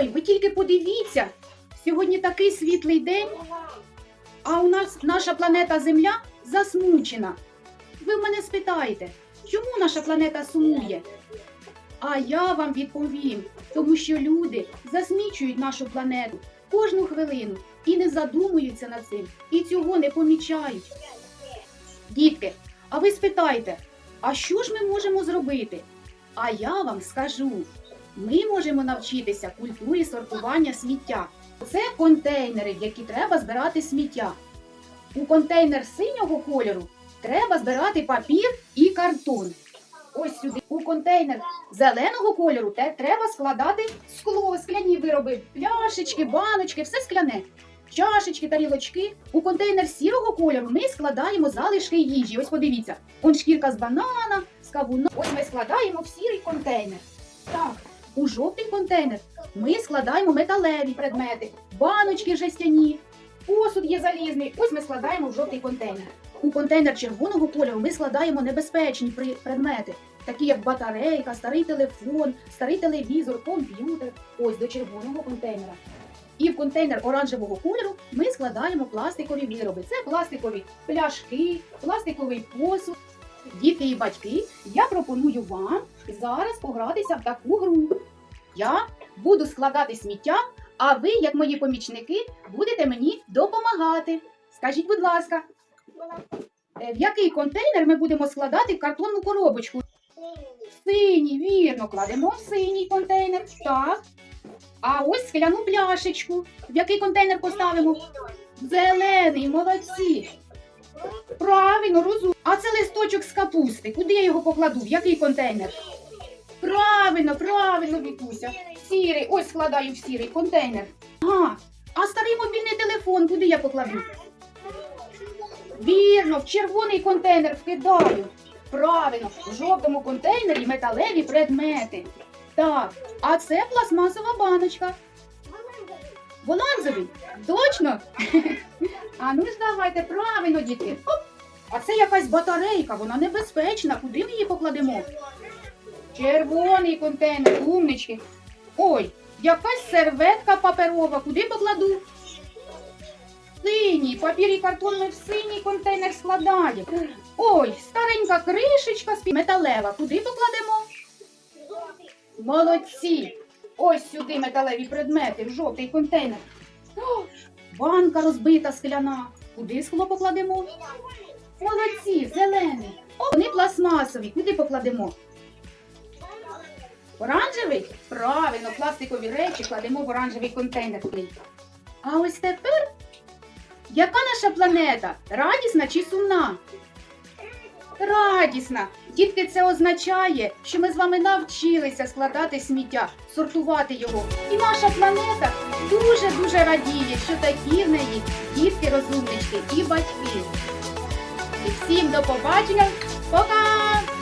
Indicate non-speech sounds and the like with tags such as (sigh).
Ой, ви тільки подивіться, сьогодні такий світлий день, а у нас наша планета Земля засмучена. Ви мене спитаєте, чому наша планета сумує? А я вам відповім, тому що люди засмічують нашу планету кожну хвилину і не задумуються над цим, і цього не помічають. Дітки, а ви спитайте, а що ж ми можемо зробити? А я вам скажу: ми можемо навчитися культурі сортування сміття. Це контейнери, в які треба збирати сміття. У контейнер синього кольору треба збирати папір і картон. Ось сюди у контейнер зеленого кольору те треба складати скло, скляні вироби, пляшечки, баночки, все скляне. Чашечки, тарілочки. У контейнер сірого кольору ми складаємо залишки їжі. Ось подивіться, он шкірка з банана, з кавуна. Ось ми складаємо в сірий контейнер. Так, у жовтий контейнер ми складаємо металеві предмети, баночки жестяні, посуд є залізний. Ось ми складаємо в жовтий контейнер. У контейнер червоного кольору ми складаємо небезпечні предмети, такі як батарейка, старий телефон, старий телевізор, комп'ютер. Ось до червоного контейнера. І в контейнер оранжевого кольору ми складаємо пластикові вироби. Це пластикові пляшки, пластиковий посуд. Діти і батьки, я пропоную вам зараз погратися в таку гру. Я буду складати сміття, а ви, як мої помічники, будете мені допомагати. Скажіть, будь ласка, е, в який контейнер ми будемо складати картонну коробочку? Синій, вірно, кладемо в синій контейнер. Так. А ось скляну пляшечку. В який контейнер поставимо? Зелений, молодці. Правильно, розум. А це листочок з капусти. Куди я його покладу? В який контейнер? Правильно, правильно, Вікуся. Сірий, ось складаю в сірий контейнер. Ага. А старий мобільний телефон куди я покладу? Вірно, в червоний контейнер вкидаю. Правильно, в жовтому контейнері металеві предмети. Так, а це пластмасова баночка. Воланзовий? Точно? (laughs) А ну ж давайте, правильно, діти. Оп. А це якась батарейка, вона небезпечна. Куди ми її покладемо? Червоний контейнер, умнички. Ой, якась серветка паперова. Куди покладу? Синій, папір і картон ми в синій контейнер складаємо. Ой, старенька кришечка металева. Куди покладемо? Молодці! Ось сюди металеві предмети, в жовтий контейнер. О, банка розбита скляна. Куди скло покладемо? Молодці, зелений. О, вони пластмасові. Куди покладемо? Оранжевий? Правильно, пластикові речі кладемо в оранжевий контейнер. А ось тепер, яка наша планета? Радісна чи сумна? Радісна. Дітки, це означає, що ми з вами навчилися складати сміття, сортувати його. І наша планета дуже-дуже радіє, що такі в неї дітки розумнички і батьки. І всім до побачення. Пока!